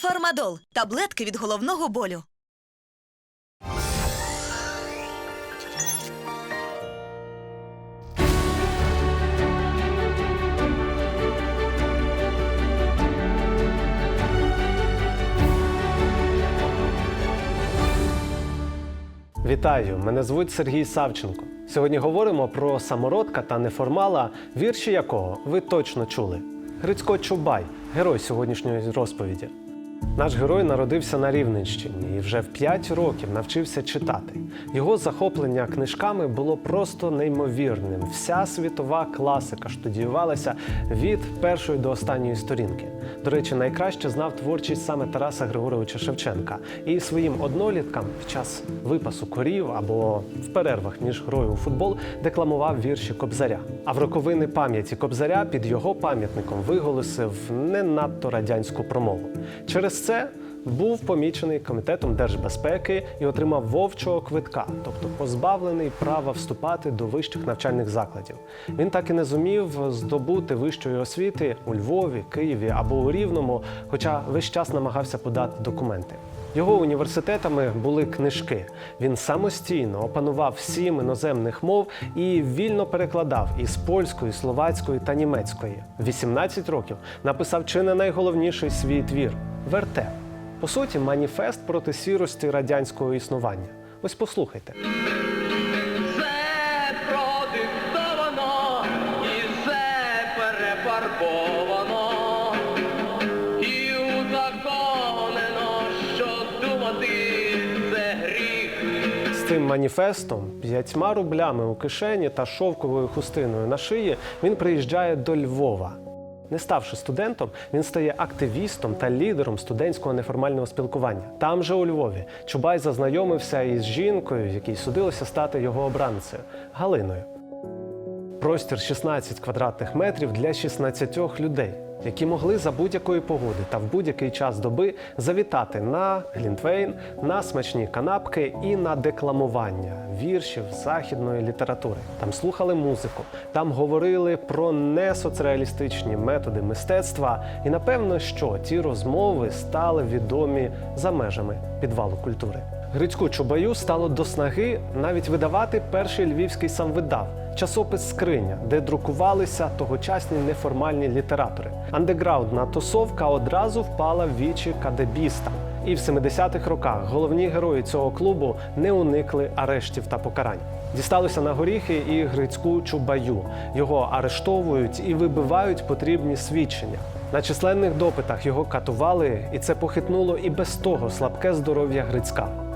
Фармадол таблетки від головного болю. Вітаю! Мене звуть Сергій Савченко. Сьогодні говоримо про самородка та неформала, вірші якого ви точно чули. Грицько Чубай, герой сьогоднішньої розповіді. Наш герой народився на Рівненщині і вже в 5 років навчився читати. Його захоплення книжками було просто неймовірним. Вся світова класика студіювалася від першої до останньої сторінки. До речі, найкраще знав творчість саме Тараса Григоровича Шевченка. І своїм одноліткам під час випасу корів або в перервах між грою у футбол декламував вірші Кобзаря. А в роковини пам'яті Кобзаря під його пам'ятником виголосив не надто радянську промову. Через це був помічений комітетом держбезпеки і отримав вовчого квитка, тобто позбавлений права вступати до вищих навчальних закладів. Він так і не зумів здобути вищої освіти у Львові, Києві або у Рівному, хоча весь час намагався подати документи. Його університетами були книжки. Він самостійно опанував сім іноземних мов і вільно перекладав із польської, словацької та німецької. 18 років написав чи не найголовніший свій твір Вертеп. По суті, маніфест проти сірості радянського існування. Ось послухайте. Це продиктовано і це перефарбовано. І узаконено, що думати це гріх. З цим маніфестом, п'ятьма рублями у кишені та шовковою хустиною на шиї він приїжджає до Львова. Не ставши студентом, він стає активістом та лідером студентського неформального спілкування. Там же у Львові Чубай зазнайомився із жінкою, якій судилося стати його обранцею Галиною. Простір 16 квадратних метрів для 16 людей, які могли за будь-якої погоди та в будь-який час доби завітати на глінтвейн, на смачні канапки і на декламування віршів західної літератури. Там слухали музику, там говорили про несоцреалістичні методи мистецтва, і напевно, що ті розмови стали відомі за межами підвалу культури. Грицьку Чубаю стало до снаги навіть видавати перший львівський самвидав часопис Скриня, де друкувалися тогочасні неформальні літератори. Андеграундна тусовка одразу впала в вічі кадебістам. І в 70-х роках головні герої цього клубу не уникли арештів та покарань. Дісталося на горіхи і Грицьку Чубаю. Його арештовують і вибивають потрібні свідчення. На численних допитах його катували, і це похитнуло і без того слабке здоров'я Грицька.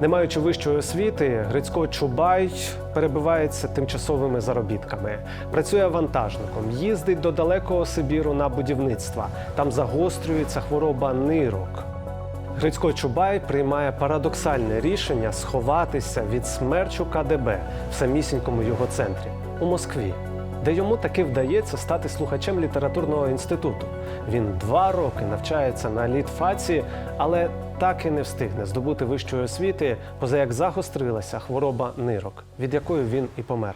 Не маючи вищої освіти, Грицько Чубай перебивається тимчасовими заробітками, працює вантажником, їздить до далекого Сибіру на будівництва. Там загострюється хвороба нирок. Грицько Чубай приймає парадоксальне рішення сховатися від смерчу КДБ в самісінькому його центрі у Москві, де йому таки вдається стати слухачем літературного інституту. Він два роки навчається на літфаці, але так і не встигне здобути вищої освіти, поза як загострилася хвороба нирок, від якої він і помер.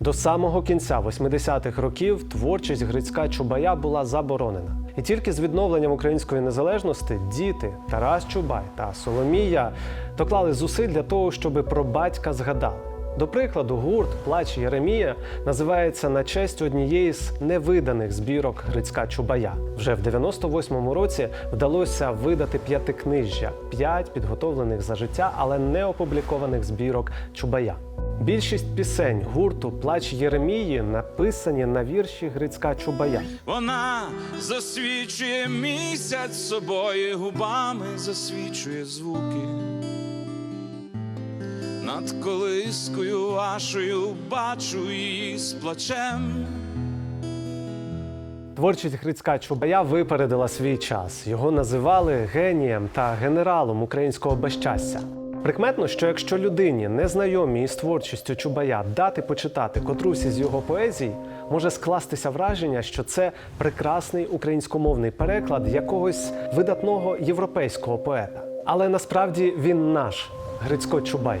До самого кінця 80-х років творчість Грицька Чубая була заборонена. І тільки з відновленням української незалежності діти Тарас Чубай та Соломія доклали зусиль для того, щоб про батька згадали. До прикладу, гурт Плач Єремія називається на честь однієї з невиданих збірок Грицька Чубая. Вже в 98-му році вдалося видати п'ятикнижжя, п'ять підготовлених за життя, але не опублікованих збірок Чубая. Більшість пісень гурту Плач Єремії написані на вірші Грицька Чубая. Вона засвічує місяць собою, губами засвічує звуки. Над колискою вашою бачу її з плачем. Творчість Грицька Чубая випередила свій час. Його називали генієм та генералом українського безчастя. Прикметно, що якщо людині, незнайомій із творчістю Чубая, дати почитати котрусь із його поезій, може скластися враження, що це прекрасний українськомовний переклад якогось видатного європейського поета. Але насправді він наш Грицько Чубай.